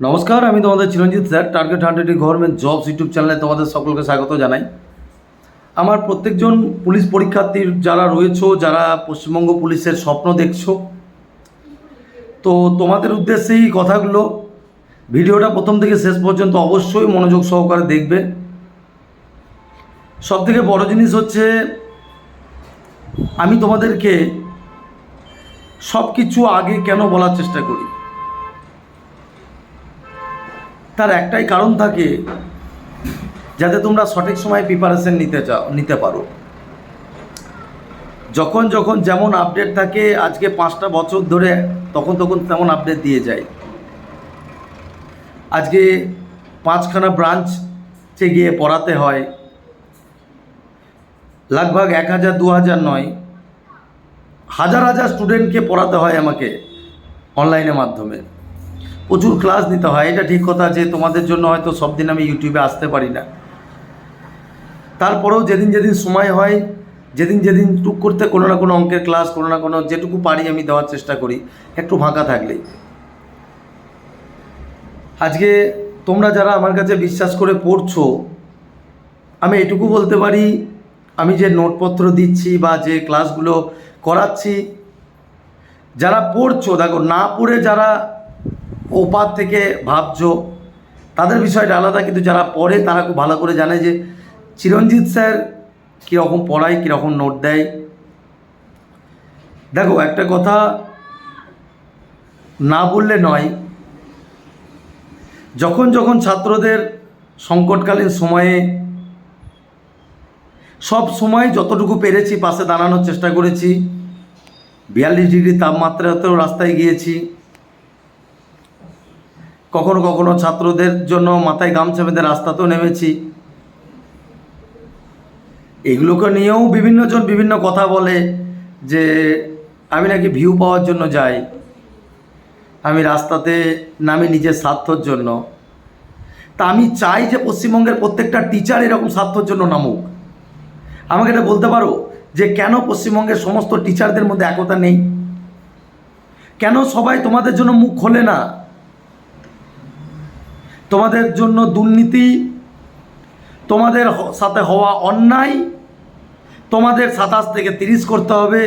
নমস্কার, আমি তোমাদের Chiranjit sir, target hundred government jobs YouTube চ্যানেলে তোমাদের সকলকে স্বাগত জানাই। আমার প্রত্যেকজন পুলিশ পরীক্ষার্থীর যারা রয়েছো, যারা পশ্চিমবঙ্গ পুলিশের স্বপ্ন দেখছ, তো তোমাদের উদ্দেশ্যেই কথাগুলো, ভিডিওটা প্রথম থেকে শেষ পর্যন্ত অবশ্যই মনোযোগ সহকারে দেখবে। সব থেকে বড় জিনিস হচ্ছে, আমি তোমাদেরকে সব কিছু আগে কেন বলার চেষ্টা করি? তার একটাই কারণ থাকে যাতে তোমরা সঠিক সময় প্রিপারেশন নিতে চাও, নিতে পারো। যখন যখন যেমন আপডেট থাকে, আজকে পাঁচটা বছর ধরে তখন তখন তেমন আপডেট দিয়ে যায়। আজকে পাঁচখানা ব্রাঞ্চে গিয়ে পড়াতে হয়। লাগভাগ এক হাজার, দু হাজার নয়। হাজার হাজার স্টুডেন্টকে পড়াতে হয় আমাকে অনলাইনের মাধ্যমে। প্রচুর ক্লাস নিতে হয়। এটা ঠিক কথা যে তোমাদের জন্য হয়তো সব দিন আমি ইউটিউবে আসতে পারি না। তারপরেও যেদিন যেদিন সময় হয়, যেদিন যেদিন টুক করতে কোনো না কোনো অঙ্কের ক্লাস কোনো না কোনো যেটুকু পারি আমি দেওয়ার চেষ্টা করি, একটু ফাঁকা থাকলেই। আজকে তোমরা যারা আমার কাছে বিশ্বাস করে পড়ছো, আমি এটুকু বলতে পারি, আমি যে নোটপত্র দিচ্ছি বা যে ক্লাসগুলো করাচ্ছি, যারা পড়ছো, দেখো না পড়ে যারা ওপার থেকে ভাবছ, তাদের বিষয়টা আলাদা, কিন্তু যারা পড়ে তারা খুব ভালো করে জানে যে চিরঞ্জিত স্যার কীরকম পড়ায়, কীরকম নোট দেয়। দেখো, একটা কথা না বললে নয়, যখন যখন ছাত্রদের সংকটকালীন সময়ে সব সময় যতটুকু পেরেছি, পাশে দাঁড়ানোর চেষ্টা করেছি, বিয়াল্লিশ ডিগ্রি তাপমাত্রাতেও রাস্তায় গিয়েছি কখনো কখনো ছাত্রদের জন্য মাথায় গামছা বেঁধে রাস্তাতেও নেমেছি। এগুলোকে নিয়েও বিভিন্নজন বিভিন্ন কথা বলে যে, আমি নাকি ভিউ পাওয়ার জন্য যাই। আমি রাস্তাতে নামি নিজের স্বার্থর জন্য। তা আমি চাই যে পশ্চিমবঙ্গের প্রত্যেকটা টিচার এরকম স্বার্থর জন্য নামুক। আমাকে এটা বলতে পারো যে, কেন পশ্চিমবঙ্গের সমস্ত টিচারদের মধ্যে একতা নেই? কেন সবাই তোমাদের জন্য মুখ খোলে না? তোমাদের জন্য দুর্নীতি, তোমাদের সাথে হওয়া অন্যায়, তোমাদের সাতাশ থেকে তিরিশ করতে হবে,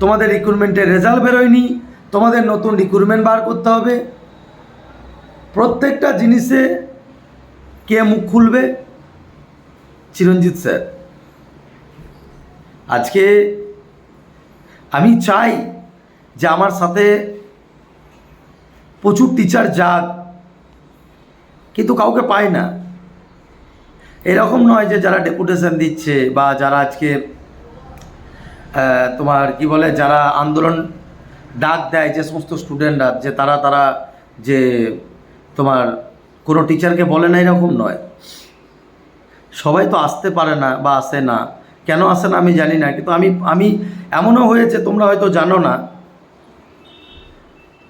তোমাদের রিক্রুটমেন্টের রেজাল্ট বেরোয়নি, তোমাদের নতুন রিক্রুটমেন্ট বার করতে হবে। প্রত্যেকটা জিনিসে কে মুখ খুলবে? চিরঞ্জিত স্যার। আজকে আমি চাই যে আমার সাথে প্রচুর টিচার যাক কিন্তু কাউকে পায় না। এরকম নয় যে যারা ডেপুটেশন দিচ্ছে বা যারা আজকে তোমার কি বলে, যারা আন্দোলন ডাক দেয় যে সমস্ত স্টুডেন্টরা, যে তারা তারা যে তোমার কোনো টিচারকে বলে না, এরকম নয়। সবাই তো আসতে পারে না বা আসে না। কেন আসে না আমি জানি না, কিন্তু আমি আমি এমনও হয়েছে, তোমরা হয়তো জানো না,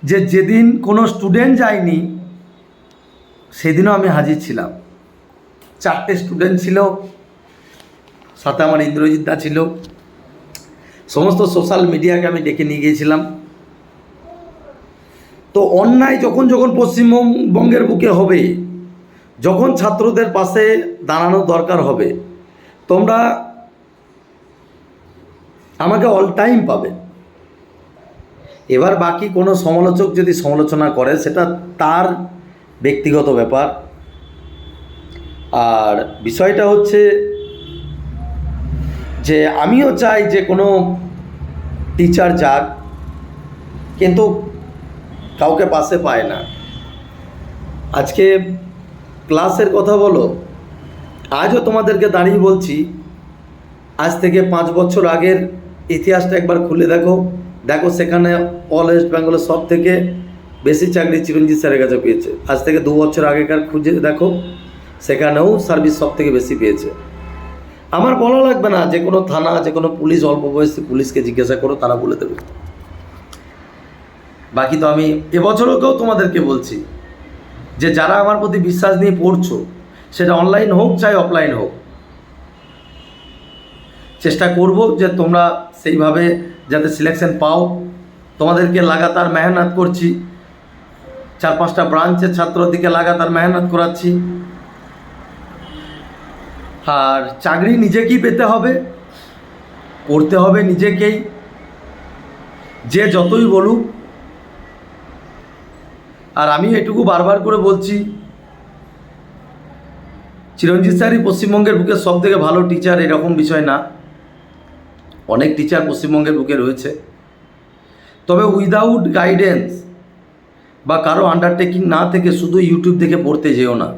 যে যেদিন কোনো স্টুডেন্ট যায়নি সেদিনও আমি হাজির ছিলাম। চারটে স্টুডেন্ট ছিল, সাথে আমার ইন্দ্রজিৎ দা ছিল। সমস্ত সোশ্যাল মিডিয়াকে আমি ডেকে নিয়ে গিয়েছিলাম। তো অন্যায় যখন যখন পশ্চিমবঙ্গের বুকে হবে, যখন ছাত্রদের পাশে দাঁড়ানোর দরকার হবে, তোমরা আমাকে অল টাইম পাবে। এবার বাকি কোনো সমালোচক যদি সমালোচনা করে, সেটা তার ব্যক্তিগত ব্যাপার। আর বিষয়টা হচ্ছে যে আমিও চাই যে কোনো টিচার যাক, কিন্তু কাউকে পাশে পায় না। আজকে ক্লাসের কথা বলো, আজও তোমাদেরকে দাঁড়িয়ে বলছি, আজ থেকে পাঁচ বছর আগের ইতিহাসটা একবার খুলে দেখো। দেখো সেখানে অল ওয়েস্ট বেঙ্গলের সব থেকে বেশি চাকরি চিরঞ্জিত স্যারের কাছে পেয়েছে। আজ থেকে দু বছর আগেকার খুঁজে দেখো, সেখানেও সার্ভিস সব থেকে বেশি পেয়েছে। আমার বলা লাগবে না, যে কোনো থানা, যে কোনো পুলিশ, অল্প বয়সী পুলিশকে জিজ্ঞাসা করো, তারা বলে দেবে। বাকি তো আমি এবছরকেও তোমাদেরকে বলছি, যে যারা আমার প্রতি বিশ্বাস নিয়ে পড়ছো, সেটা অনলাইন হোক চাই অফলাইন হোক, চেষ্টা করব যে তোমরা সেইভাবে যাতে সিলেকশন পাও। তোমাদেরকে লাগাতার মেহনত করছি। চার পাঁচটা ব্রাঞ্চের ছাত্রর দিকে লাগাতার মেহনত করাচ্ছি। আর চাকরি নিজেকেই পেতে হবে, করতে হবে নিজেকেই। যে যতই বলুক। আর আমি এটুকু বারবার করে বলছি, চিরঞ্জিত স্যারই পশ্চিমবঙ্গের বুকে সব থেকে ভালো টিচার এরকম বিষয় না। অনেক টিচার পশ্চিমবঙ্গের বুকে রয়েছে। তবে উইদাউট গাইডেন্স বা কারও আন্ডারটেকিং না থেকে শুধু ইউটিউব থেকে পড়তে যেও না।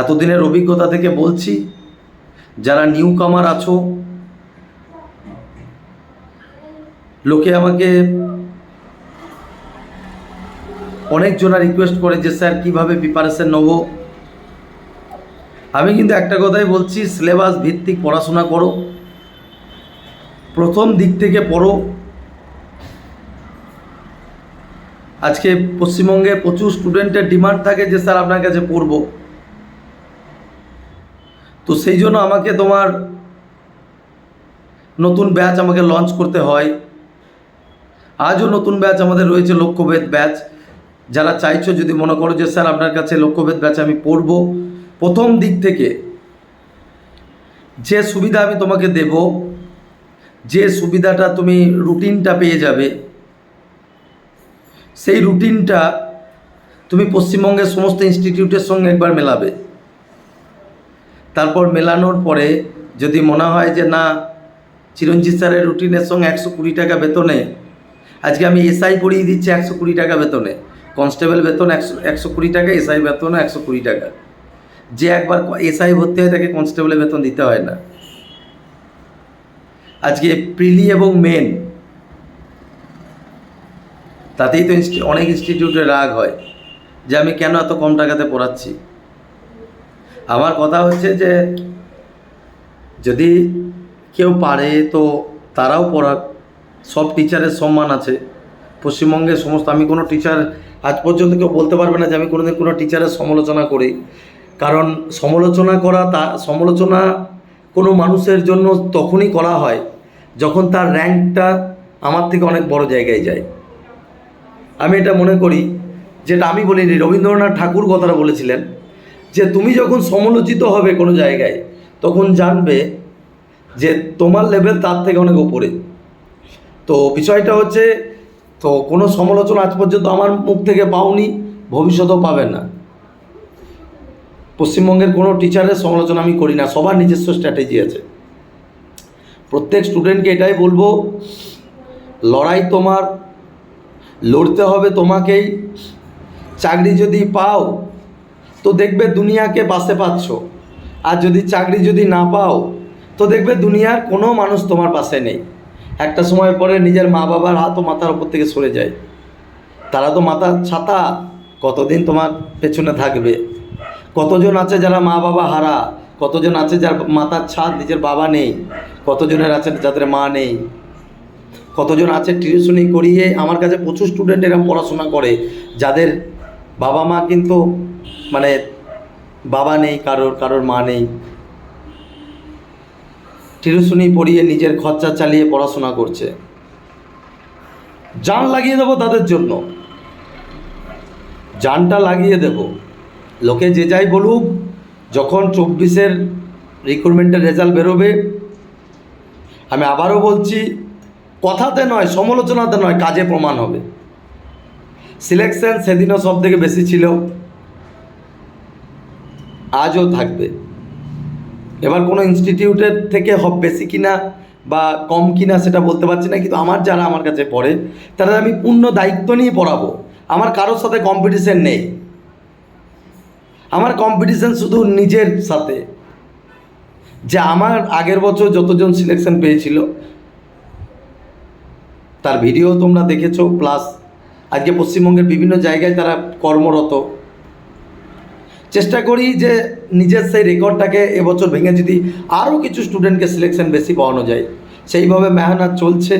এতদিনের অভিজ্ঞতা থেকে বলছি, যারা নিউ কামার আছো, লোকে আমাকে অনেকজনা রিকোয়েস্ট করে যে, স্যার, কীভাবে প্রিপারেশন নেব? আমি কিন্তু একটা কথাই বলছি সিলেবাস ভিত্তিক পড়াশোনা করো। প্রথম দিক থেকে পড়ো আজকে পশ্চিমবঙ্গে প্রচুর স্টুডেন্টের ডিমান্ড থাকে যে স্যার আপনার কাছে পড়ব। তো সেই জন্য আমাকে তোমার নতুন ব্যাচ আমাকে লঞ্চ করতে হয়। আজও নতুন ব্যাচ আমাদের রয়েছে লক্ষ্যভেদ ব্যাচ যারা চাইছো যদি মনে করো যে স্যার আপনার কাছে লক্ষ্যভেদ ব্যাচ আমি পড়ব, প্রথম দিক থেকে যে সুবিধা আমি তোমাকে দেব, যে সুবিধাটা তুমি রুটিনটা পেয়ে যাবে সেই রুটিনটা তুমি পশ্চিমবঙ্গের সমস্ত ইনস্টিটিউটের সঙ্গে একবার মেলাবে। তারপর মেলানোর পরে যদি মনে হয় যে না, চিরঞ্জিত স্যারের রুটিনের সঙ্গে একশো কুড়ি টাকা বেতনে, আজকে আমি এসআই পড়িয়ে দিচ্ছি একশো কুড়ি টাকা বেতনে, কনস্টেবল বেতন একশো একশো কুড়ি টাকা, এসআই বেতনও একশো কুড়ি টাকা। যে একবার এসআই ভর্তি হয় তাকে কনস্টেবলের বেতন দিতে হয় না। আজকে প্রিলি এবং মেন তাতেই তো অনেক ইনস্টিটিউটে রাগ হয় যে আমি কেন এত কম টাকাতে পড়াচ্ছি? আমার কথা হচ্ছে যে যদি কেউ পারে তো তারাও পড়াক। সব টিচারের সম্মান আছে। পশ্চিমবঙ্গের সমস্ত আমি কোনো টিচার আজ পর্যন্ত কেউ বলতে পারবে না যে আমি কোনোদিন কোনো টিচারের সমালোচনা করি। কারণ সমালোচনা করা তা সমালোচনা কোনো মানুষের জন্য তখনই করা হয় যখন তার র্যাঙ্কটা আমার থেকে অনেক বড় জায়গায় যায়। আমি এটা মনে করি, যেটা আমি বলিনি, রবীন্দ্রনাথ ঠাকুর কথাটা বলেছিলেন, যে তুমি যখন সমালোচিত হবে কোনো জায়গায়, তখন জানবে যে তোমার লেভেল তার থেকে অনেক ওপরে তো বিষয়টা হচ্ছে, তো কোনো সমালোচনা আজ পর্যন্ত আমার মুখ থেকে পাওনি, ভবিষ্যতেও পাবেন না। পশ্চিমবঙ্গের কোনো টিচারের সমালোচনা আমি করি না, সবার নিজস্ব স্ট্র্যাটেজি আছে। প্রত্যেক স্টুডেন্টকে এটাই বলব, লড়াই তোমার লড়তে হবে তোমাকেই। চাকরি যদি পাও, তো দেখবে দুনিয়াকে পাশে পাচ্ছ। আর যদি চাকরি যদি না পাও, তো দেখবে দুনিয়ার কোনো মানুষ তোমার পাশে নেই। একটা সময় পরে নিজের মা বাবার হাত ও মাথার উপর থেকে সরে যায়। তারা তো মাথার ছাতা, কতদিন তোমার পেছনে থাকবে? কতজন আছে যারা মা বাবা হারা? কতজন আছে যার মাথার ছাদ নিজের বাবা নেই? কতজনের আছে যাদের মা নেই? কতজন আছে টিউশনি করিয়ে আমার কাছে প্রচুর স্টুডেন্ট এরকম পড়াশোনা করে, যাদের বাবা মা কিন্তু মানে বাবা নেই, কারোর কারোর মা নেই। টিউশনি পড়িয়ে নিজের খরচা চালিয়ে পড়াশোনা করছে। জান লাগিয়ে দেবো তাদের জন্য। জানটা লাগিয়ে দেব। লোকে যে যাই বলুক, যখন চব্বিশের রিক্রুটমেন্টের রেজাল্ট বেরোবে, আমি আবারও বলছি কথাতে নয়, সমালোচনাতে নয়, কাজে প্রমাণ হবে। সিলেকশন সেদিনও সব থেকে বেশি ছিল। আজও থাকবে। এবার কোনো ইনস্টিটিউটের থেকে হব বেশি কিনা বা কম কিনা সেটা বলতে পারছি না, কিন্তু আমার যারা আমার কাছে পড়ে, তাদের আমি পূর্ণ দায়িত্ব নিয়ে পড়াবো। আমার কারোর সাথে কম্পিটিশন নেই। আমার কম্পিটিশন শুধু নিজের সাথে। যে আমার আগের বছর যতজন সিলেকশন পেয়েছিল তার ভিডিও তোমরা দেখেছ প্লাস আজকে পশ্চিমবঙ্গের বিভিন্ন জায়গায় তারা কর্মরত। চেষ্টা করি যে নিজের সেই রেকর্ডটাকে এবছর ভেঙে যদি আরও কিছু স্টুডেন্টকে সিলেকশন বেশি পাওয়ানো যায়। সেইভাবে মেহনত চলছে।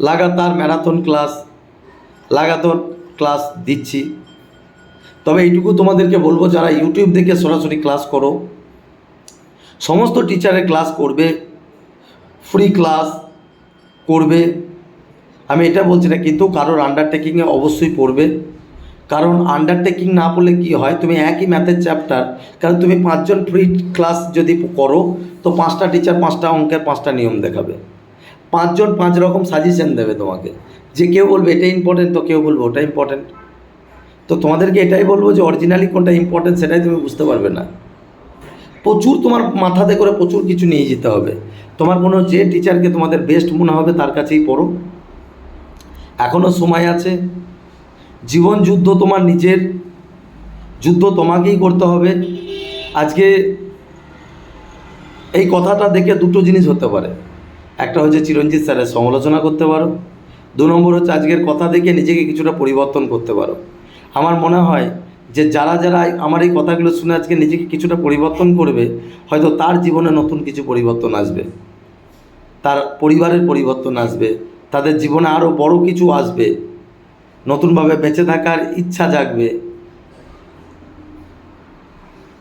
লাগাতার ম্যারাথন ক্লাস লাগাতার ক্লাস দিচ্ছি। তবে এইটুকু তোমাদেরকে বলব, যারা ইউটিউব দেখে সরাসরি ক্লাস করো। সমস্ত টিচারের ক্লাস করবে। ফ্রি ক্লাস করবে। আমি এটা বলছি না, কিন্তু কারোর আন্ডারটেকিংয়ে অবশ্যই পড়বে। কারণ আন্ডারটেকিং না পড়লে কি হয়? তুমি একই ম্যাথের চ্যাপ্টার কারণ তুমি পাঁচজন ফ্রি ক্লাস যদি করো, তো পাঁচটা টিচার পাঁচটা অঙ্কের পাঁচটা নিয়ম দেখাবে। পাঁচজন পাঁচ রকম সাজেশন দেবে তোমাকে। যে কেউ বলবে, এটা ইম্পর্টেন্ট তো কেউ বলবে, ওটা ইম্পর্টেন্ট তো তোমাদেরকে এটাই বলব যে অরিজিনালি কোনটা ইম্পর্টেন্ট সেটাই তুমি বুঝতে পারবে না। প্রচুর তোমার মাথাতে করে প্রচুর কিছু নিয়ে যেতে হবে। তোমার কোনো যে টিচারকে তোমাদের বেস্ট মনে হবে, তার কাছেই পড়ো। এখনও সময় আছে। জীবন যুদ্ধ তোমার নিজের। যুদ্ধ তোমাকেই করতে হবে। আজকে এই কথাটা দেখে দুটো জিনিস হতে পারে। একটা হচ্ছে চিরঞ্জিত স্যারের সমালোচনা করতে পারো। দু নম্বর হচ্ছে আজকের কথা দেখে নিজেকে কিছুটা পরিবর্তন করতে পারো। আমার মনে হয় যে যারা যারা আমার এই কথাগুলো শুনে আজকে নিজেকে কিছুটা পরিবর্তন করবে, হয়তো তার জীবনে নতুন কিছু পরিবর্তন আসবে। তার পরিবারের পরিবর্তন আসবে, তাদের জীবনে আরও বড় কিছু আসবে, নতুনভাবে বেঁচে থাকার ইচ্ছা জাগবে।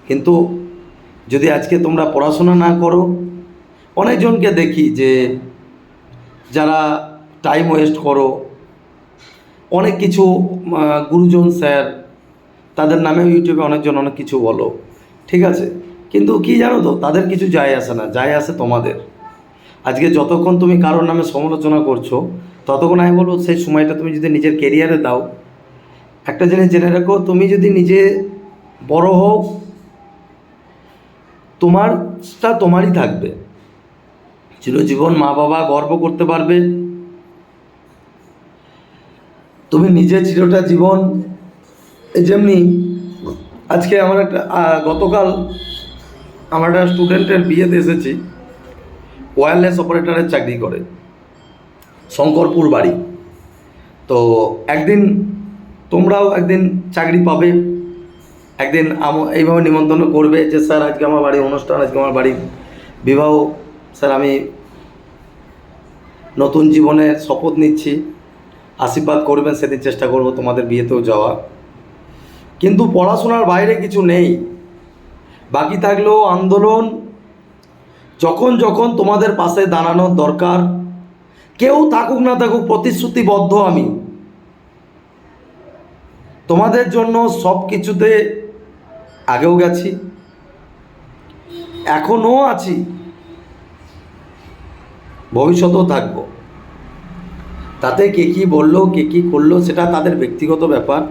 কিন্তু যদি আজকে তোমরা পড়াশোনা না করো, অনেকজনকে দেখি যে যারা টাইম ওয়েস্ট করো, অনেক কিছু গুরুজন স্যার তাদের নামে ইউটিউবে অনেকজন অনেক কিছু বলো, ঠিক আছে? কিন্তু কি জানো তো, তাদের কিছু যায় আসে না, যায় আসে তোমাদের। আজকে যতক্ষণ তুমি কারোর নামে সমালোচনা করছ, ততক্ষণ আমি বলব সেই সময়টা তুমি যদি নিজের কেরিয়ারে দাও। একটা জিনিস জেনে রাখো, তুমি যদি নিজে বড় হও, তোমারটা তোমারই থাকবে। চিরজীবন মা বাবা গর্ব করতে পারবে। তুমি নিজে চিরটা জীবন যেমনি আজকে আমার একটা গতকাল আমার একটা স্টুডেন্টের বিয়েতে এসেছি। ওয়্যারলেস অপারেটরের চাকরি করে। শঙ্করপুর বাড়ি। তো একদিন তোমরাও একদিন চাকরি পাবে। একদিন এইভাবে নিমন্ত্রণ করবে যে, স্যার, আজকে আমার বাড়ি অনুষ্ঠান, আজকে আমার বাড়ি বিবাহ। স্যার, আমি নতুন জীবনের শপথ নিচ্ছি। আশীর্বাদ করবেন, সেদিন চেষ্টা করব তোমাদের বিয়েতেও যাওয়া কিন্তু পড়াশোনার বাইরে কিছু নেই। বাকি থাকলেও আন্দোলন যখন যখন তোমাদের পাশে দাঁড়ানোর দরকার, কেউ থাকুক না থাকুক, প্রতিশ্রুতিবদ্ধ আমি। তোমাদের জন্য সব কিছুতে আগেও গেছি এখনও আছি, ভবিষ্যতেও থাকব। তাতে কে কী বলল, কে কী করল, সেটা তাদের ব্যক্তিগত ব্যাপার।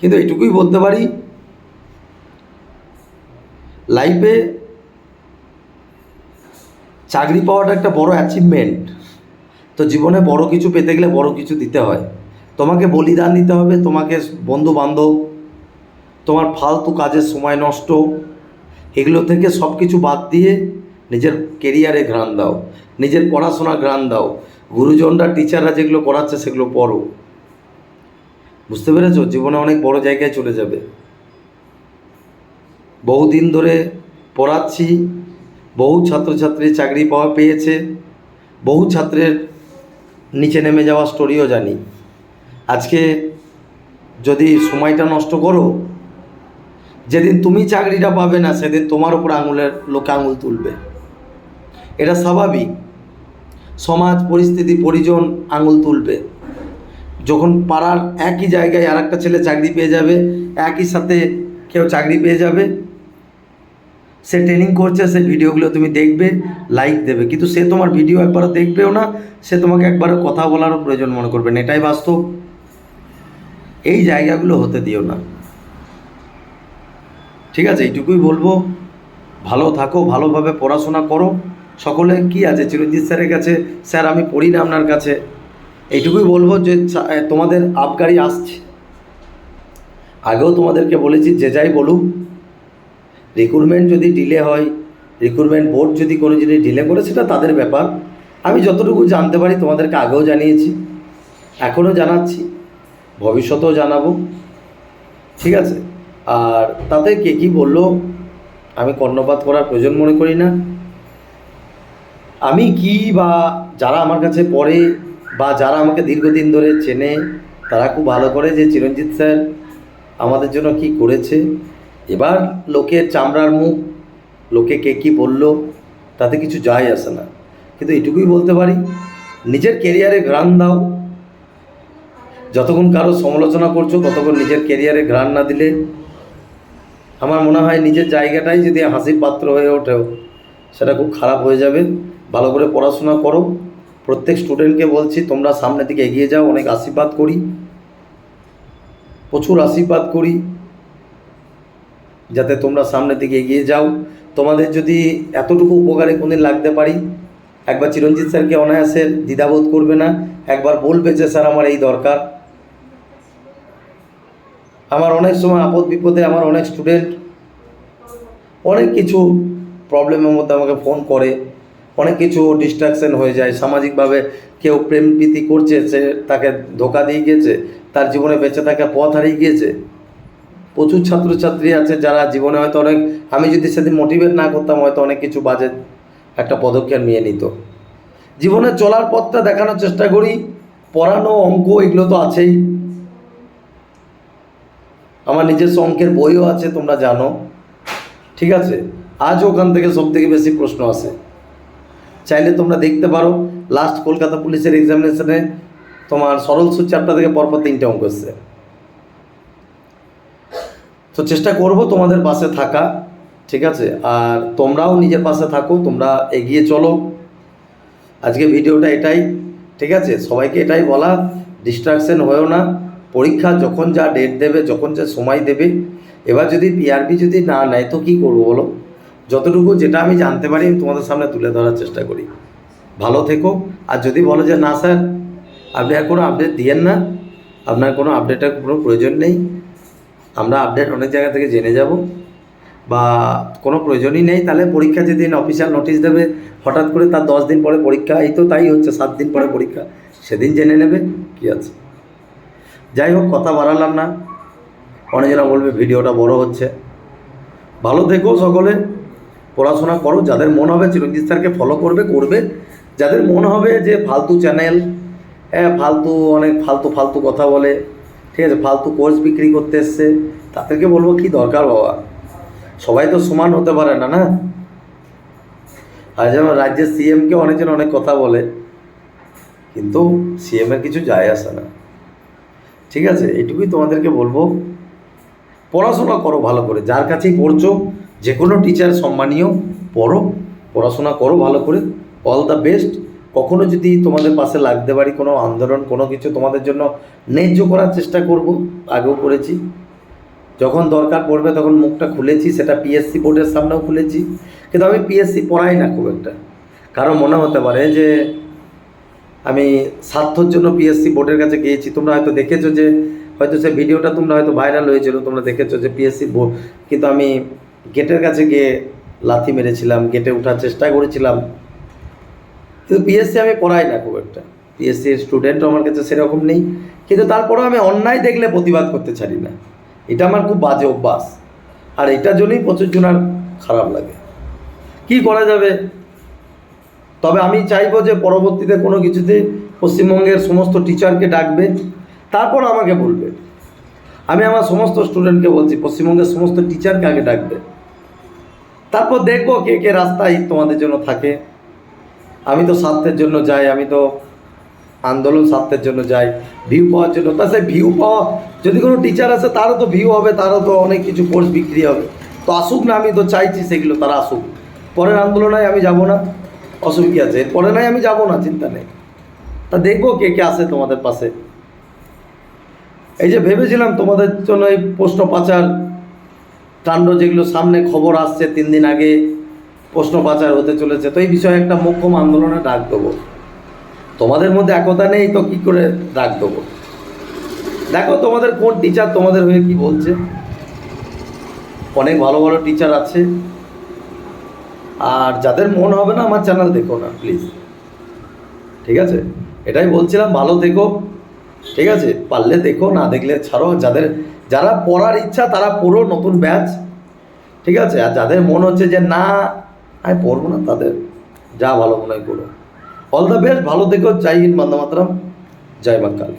কিন্তু এটুকুই বলতে পারি, লাইফে চাকরি পাওয়াটা একটা বড় অ্যাচিভমেন্ট তো জীবনে বড় কিছু পেতে গেলে বড় কিছু দিতে হয়। তোমাকে বলিদান দিতে হবে, তোমাকে বন্ধু বান্ধব তোমার ফালতু কাজের সময় নষ্ট, এগুলো থেকে সব কিছু বাদ দিয়ে নিজের কেরিয়ারে ঘ্রাণ দাও, নিজের পড়াশোনা ঘ্রাণ দাও। গুরুজনরা টিচাররা যেগুলো পড়াচ্ছে সেগুলো পড়ো। বুঝতে পেরেছ? জীবনে অনেক বড় জায়গায় চলে যাবে। বহুদিন ধরে পড়াচ্ছি বহু ছাত্রছাত্রী চাকরি পাওয়া পেয়েছে, বহু ছাত্রের নিচে নেমে যাওয়া স্টোরিও জানি। আজকে যদি সময়টা নষ্ট করো, যেদিন তুমি চাকরিটা পাবে না, সেদিন তোমার উপর আঙুলের লোকে আঙুল তুলবে। এটা স্বাভাবিক। সমাজ, পরিস্থিতি, পরিজন আঙুল তুলবে। যখন পাড়ার একই জায়গায় আর একটা ছেলে চাকরি পেয়ে যাবে, একই সাথে কেউ চাকরি পেয়ে যাবে সে ট্রেনিং করছে, সে ভিডিওগুলো তুমি দেখবে লাইক দেবে। কিন্তু সে তোমার ভিডিও একবারও দেখবেও না, সে তোমাকে একবারও কথা বলারও প্রয়োজন মনে করবে না। এটাই বাস্তব। এই জায়গাগুলো হতে দিও না। ঠিক আছে, এইটুকুই বলব। ভালো থাকো, ভালোভাবে পড়াশোনা করো। সকলে কি আছে? চিরঞ্জিত স্যারের কাছে, স্যার, আমি পড়ি না আপনার কাছে। এইটুকুই বলব যে তোমাদের আবগারি আসছে। আগেও তোমাদেরকে বলেছি, যে যাই বলুক রিক্রুটমেন্ট যদি ডিলে হয় রিক্রুটমেন্ট বোর্ড যদি কোনো জিনিস ডিলে করে, সেটা তাদের ব্যাপার। আমি যতটুকু জানতে পারি তোমাদেরকে আগেও জানিয়েছি, এখনও জানাচ্ছি, ভবিষ্যতেও জানাব। ঠিক আছে? আর তাতে কে কী বলল, আমি কর্ণপাত করার প্রয়োজন মনে করি না। আমি কি বা যারা আমার কাছে পড়ে বা যারা আমাকে দীর্ঘদিন ধরে চেনে, তারা খুব ভালো করে যে চিরঞ্জিত স্যার আমাদের জন্য কি করেছে এবার লোকের চামড়ার মুখ, লোকে কে কী বলল, তাতে কিছু যায় আসে না। কিন্তু এটুকুই বলতে পারি, নিজের কেরিয়ারে ঘ্রাণ দাও। যতক্ষণ কারও সমালোচনা করছ, ততক্ষণ নিজের কেরিয়ারে ঘ্রাণ না দিলে আমার মনে হয় নিজের জায়গাটাই যদি হাসির পাত্র হয়ে ওঠেও, সেটা খুব খারাপ হয়ে যাবে। ভালো করে পড়াশোনা করো। প্রত্যেক স্টুডেন্টকে বলছি, তোমরা সামনের দিকে এগিয়ে যাও। অনেক আশীর্বাদ করি। প্রচুর আশীর্বাদ করি। যাতে তোমরা সামনের দিকে এগিয়ে যাও। তোমাদের যদি এতটুকু উপকারে কোনদিন লাগতে পারি, একবার চিরঞ্জিত স্যারকে অনায়াসে দ্বিধাবোধ করবে না, একবার বলবে যে, স্যার, আমার এই দরকার। আমার অনেক সময় আপদ বিপদে আমার অনেক স্টুডেন্ট অনেক কিছু প্রবলেমের মধ্যে আমাকে ফোন করে। অনেক কিছু ডিস্ট্রাকশন হয়ে যায়। সামাজিকভাবে কেউ প্রেম প্রীতি করছে, সে তাকে ধোকা দিয়ে গিয়েছে তার জীবনে বেঁচে থাকার পথ হারিয়ে গিয়েছে। প্রচুর ছাত্রছাত্রী আছে যারা জীবনে হয়তো অনেক, আমি যদি সেদিন মোটিভেট না করতাম, হয়তো অনেক কিছু বাজে একটা পদক্ষেপ নিয়ে নিত। জীবনে চলার পথটা দেখানোর চেষ্টা করি, পড়ানো, অঙ্ক, এগুলো তো আছেই। আমার নিজস্ব অঙ্কের বইও আছে, তোমরা জানো। ঠিক আছে? আজ ওখান থেকে সব থেকে বেশি প্রশ্ন আসে। চাইলে তোমরা দেখতে পারো লাস্ট কলকাতা পুলিশের এক্সামিনেশনে তোমার সরল সুদ চ্যাপ্টার থেকে পরপর তিনটে অঙ্ক এসছে। তো চেষ্টা করব তোমাদের পাশে থাকা, ঠিক আছে? আর তোমরাও নিজের পাশে থাকো, তোমরা এগিয়ে চলো। আজকে ভিডিওটা এটাই, ঠিক আছে? সবাইকে এটাই বলা ডিস্ট্রাকশন হয়েও না। পরীক্ষা যখন যা ডেট দেবে, যখন যা সময় দেবে। এবার যদি পিআরপি যদি না নেয়, তো কী করব বলো? যতটুকু যেটা আমি জানতে পারি, আমি তোমাদের সামনে তুলে ধরার চেষ্টা করি। ভালো থেকো। আর যদি বলো যে, না স্যার, আপনি আর কোনো আপডেট দিয়েন না। আপনার কোনো আপডেটের কোনো প্রয়োজন নেই। আমরা আপডেট অনেক জায়গা থেকে জেনে যাব। বা কোনো প্রয়োজনই নেই, তাহলে পরীক্ষা যেদিন অফিসিয়াল নোটিশ দেবে, হঠাৎ করে তার দশ দিন পরে পরীক্ষা, এই তো তাই হচ্ছে, সাত দিন পরে পরীক্ষা, সেদিন জেনে নেবে, কি আছে। যাই হোক, কথা বাড়ালাম না। অনেকজনা বলবে ভিডিওটা বড় হচ্ছে। ভালো থেকো সকলে, পড়াশোনা করো, যাদের মন হবে চিরঞ্জিত স্যারকে ফলো করবে করবে। যাদের মন হবে যে ফালতু চ্যানেল হ্যাঁ ফালতু অনেক ফালতু ফালতু কথা বলে ঠিক আছে, ফালতু কোর্স বিক্রি করতে এসছে। তাদেরকে বলব, কি দরকার বাবা? সবাই তো সমান হতে পারে না না? আর যেমন রাজ্যের সিএমকে অনেকজন অনেক কথা বলে, কিন্তু সিএমের কিছু যায় আসে না। ঠিক আছে এটুকুই তোমাদেরকে বলব। পড়াশোনা করো ভালো করে, যার কাছেই পড়ছো যে কোনো টিচার সম্মানীয় পড়ো, পড়াশোনা করো ভালো করে অল দ্য বেস্ট কখনো যদি তোমাদের পাশে লাগতে পারি, কোনো আন্দোলন, কোনো কিছু তোমাদের জন্য ন্যায্য করার চেষ্টা করব, আগেও করেছি। যখন দরকার পড়বে তখন মুখটা খুলেছি, সেটা পিএসসি বোর্ডের সামনেও খুলেছি। কিন্তু আমি পিএসসি পড়াই না খুব একটা। কারও মনে হতে পারে যে আমি স্বার্থর জন্য পিএসসি বোর্ডের কাছে গিয়েছি। তোমরা হয়তো দেখেছ যে, হয়তো সে ভিডিওটা তোমরা হয়তো ভাইরাল হয়েছিল, তোমরা দেখেছ যে পিএসসি বোর্ড। কিন্তু আমি গেটের কাছে গিয়ে লাথি মেরেছিলাম, গেটে ওঠার চেষ্টা করেছিলাম। কিন্তু পিএসসি আমি পড়াই না খুব একটা। পিএসসির স্টুডেন্টও আমার কাছে সেরকম নেই। কিন্তু তারপরেও আমি অন্যায় দেখলে প্রতিবাদ করতে ছাড়ি না। এটা আমার খুব বাজে অভ্যাস। আর এটার জন্যই প্রচুর জনার খারাপ লাগে। কি করা যাবে? তবে আমি চাইব যে পরবর্তীতে কোনো কিছুতে পশ্চিমবঙ্গের সমস্ত টিচারকে ডাকবে, তারপর আমাকে বলবে। আমি আমার সমস্ত স্টুডেন্টকে বলছি, পশ্চিমবঙ্গের সমস্ত টিচারকে আগে ডাকবে। তারপর দেখব কে কে রাস্তায় তোমাদের জন্য থাকে। আমি তো স্বার্থের জন্য যাই, আমি তো আন্দোলন স্বার্থের জন্য যাই ভিউ পাওয়ার জন্য। তা সে ভিউ পাওয়া, যদি কোনো টিচার আসে, তারও তো ভিউ হবে, তারও তো অনেক কিছু কোর্স বিক্রি হবে। তো আসুক না, আমি তো চাইছি সেগুলো তারা আসুক। পরের আন্দোলনে আমি যাব না, অসুবিধা আছে। পরে নাই আমি যাব না, চিন্তা নেই। তা দেখব কে কে আসে তোমাদের পাশে। এই যে ভেবেছিলাম তোমাদের জন্য এই প্রশ্ন পাচার কাণ্ড যেগুলো সামনে খবর আসছে তিন দিন আগে প্রশ্ন পাচার হতে চলেছে, তো এই বিষয়ে একটা মোক্ষম আন্দোলনে ডাক দেবো। তোমাদের মধ্যে একতা নেই, তো কি করে ডাক দেবো? দেখো তোমাদের কোন টিচার তোমাদের হয়ে কি বলছে? অনেক ভালো ভালো টিচার আছে। আর যাদের মন হবে না, আমার চ্যানেল দেখো না প্লিজ ঠিক আছে? এটাই বলছিলাম, ভালো দেখো ঠিক আছে? পারলে দেখো, না দেখলে ছাড়ো। যাদের, যারা পড়ার ইচ্ছা, তারা পড়ো নতুন ব্যাচ ঠিক আছে? আর যাদের মন হচ্ছে যে, না আমি পড়ব না, তাদের যা ভালো মনে হয় করো অল দ্য বেস্ট ভালো দেখো জয় হিন্দ বন্দে মাতরম, জয় মা কালী